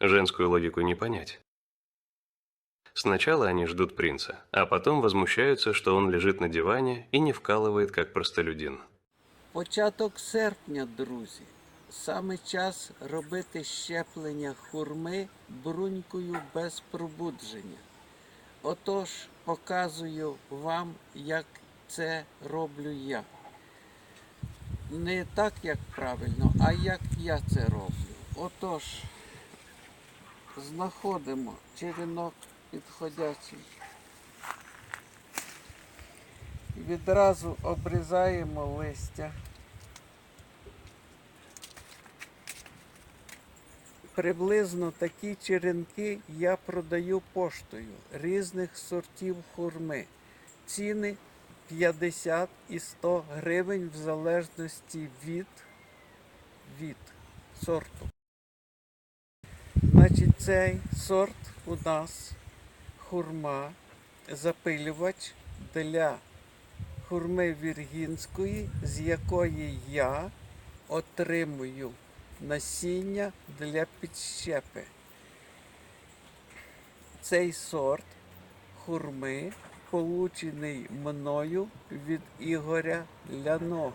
Женскую логику не понять. Сначала они ждут принца, а потом возмущаются, что он лежит на диване и не вкалывает, как простолюдин. Початок серпня, друзі. Саме час робити щеплення хурми брунькою без пробудження. Отож, показую вам, як це роблю я. Не так, як правильно, а як я це роблю. Отож, знаходимо черенок підходячий. Відразу обрізаємо листя. Приблизно такі черенки я продаю поштою різних сортів хурми. Ціни 50 і 100 гривень в залежності від, від сорту. Значить, цей сорт у нас хурма, запилювач для хурми віргінської, з якої я отримую насіння для підщепи. Цей сорт хурми получений мною від Ігоря Ляного.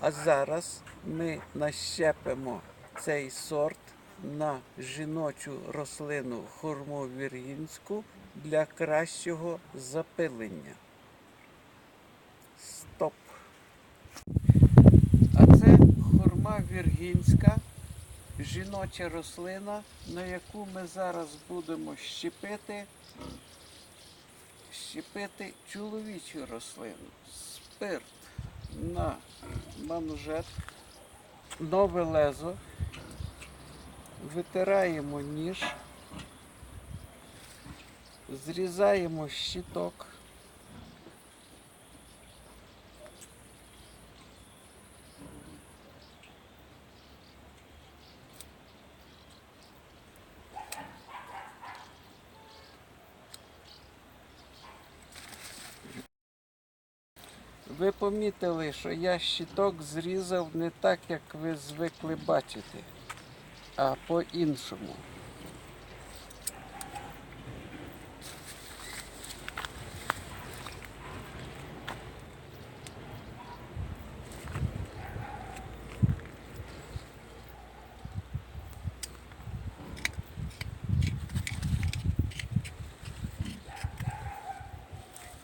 А зараз ми нащепимо цей сорт на жіночу рослину хурму віргінську для кращого запилення. Стоп. А це хурма віргінська, жіноча рослина, на яку ми зараз будемо щепити, щепити чоловічу рослину. Спирт на манжет, нове лезо, витираємо ніж, зрізаємо щиток. Ви помітили, що я щиток зрізав не так, як ви звикли бачити, а по-іншому.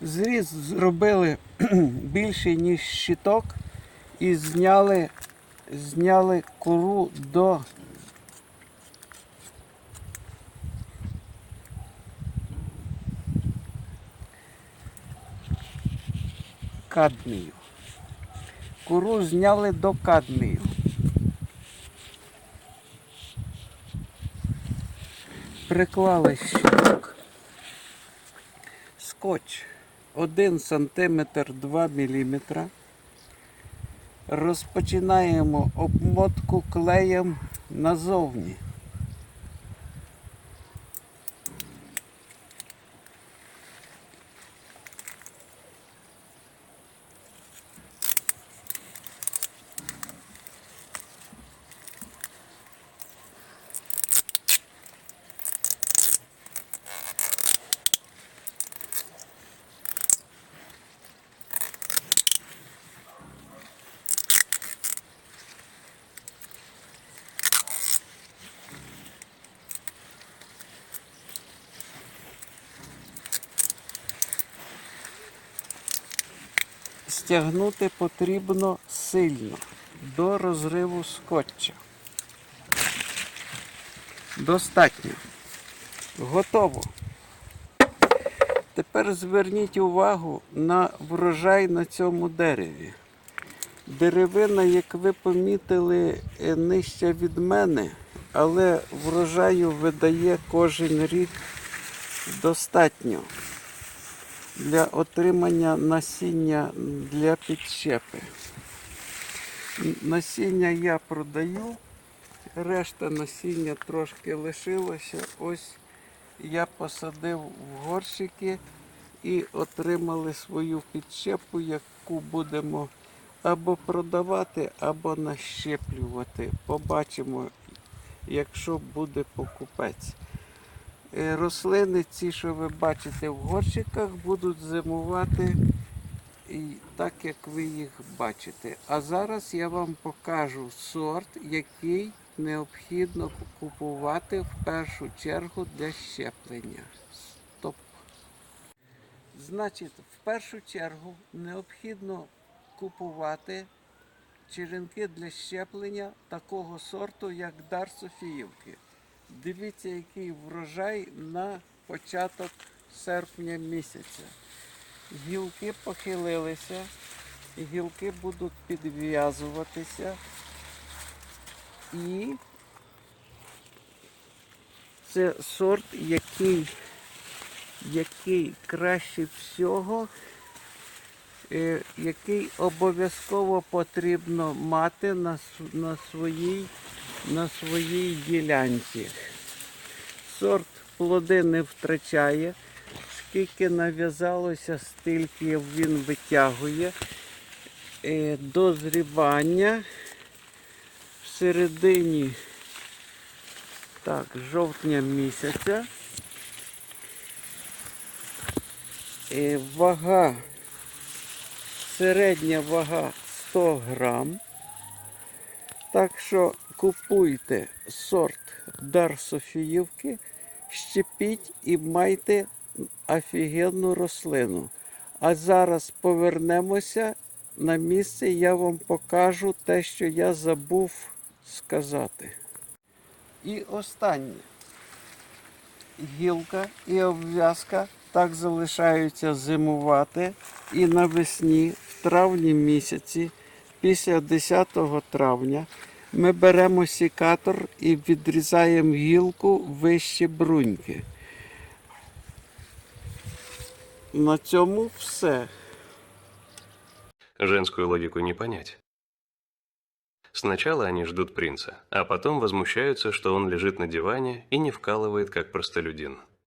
Зріз зробили більший, ніж щиток, і зняли, зняли кору до кадмію. Кору зняли до кадмію. Приклали щиток. Скотч 1 см 2 мм. Розпочинаємо обмотку клеєм назовні. Стягнути потрібно сильно до розриву скотча. Достатньо. Готово. Тепер зверніть увагу на врожай на цьому дереві. Деревина, як ви помітили, е, нижча від мене, але врожаю видає кожен рік достатньо для отримання насіння для підщепи. Насіння я продаю, решта насіння трошки лишилося. Ось я посадив в горщики і отримали свою підщепу, яку будемо або продавати, або нащеплювати. Побачимо, якщо буде покупець. Е, Рослини, ці, що ви бачите в горщиках, будуть зимувати і так, як ви їх бачите. А зараз я вам покажу сорт, який необхідно купувати в першу чергу для щеплення. Стоп. Значить, в першу чергу необхідно купувати черенки для щеплення такого сорту, як дар Софіївки. Дивіться, який врожай на початок серпня місяця. Гілки похилилися, гілки будуть підв'язуватися. І це сорт, який, який краще всього, е, який обов'язково потрібно мати на, на, своїй, на своїй ділянці. Сорт плоди не втрачає. Скільки нав'язалося, стільки він витягує. Е, Дозрівання в середині так, жовтня місяця. Е, Вага, середня вага 100 грам. Так що купуйте сорт Дар Софіївки, щепіть і майте офігенну рослину. А зараз повернемося на місце, я вам покажу те, що я забув сказати. І останнє. Гілка і обв'язка так залишаються зимувати. І навесні, в травні місяці, після 10 травня, ми беремо сікатор і відрізаємо гілку вище бруньки. На цьому все. Женскую логику не понять. Сначала они ждут принца, а потом возмущаются, что он лежит на диване и не вкалывает, как простолюдин.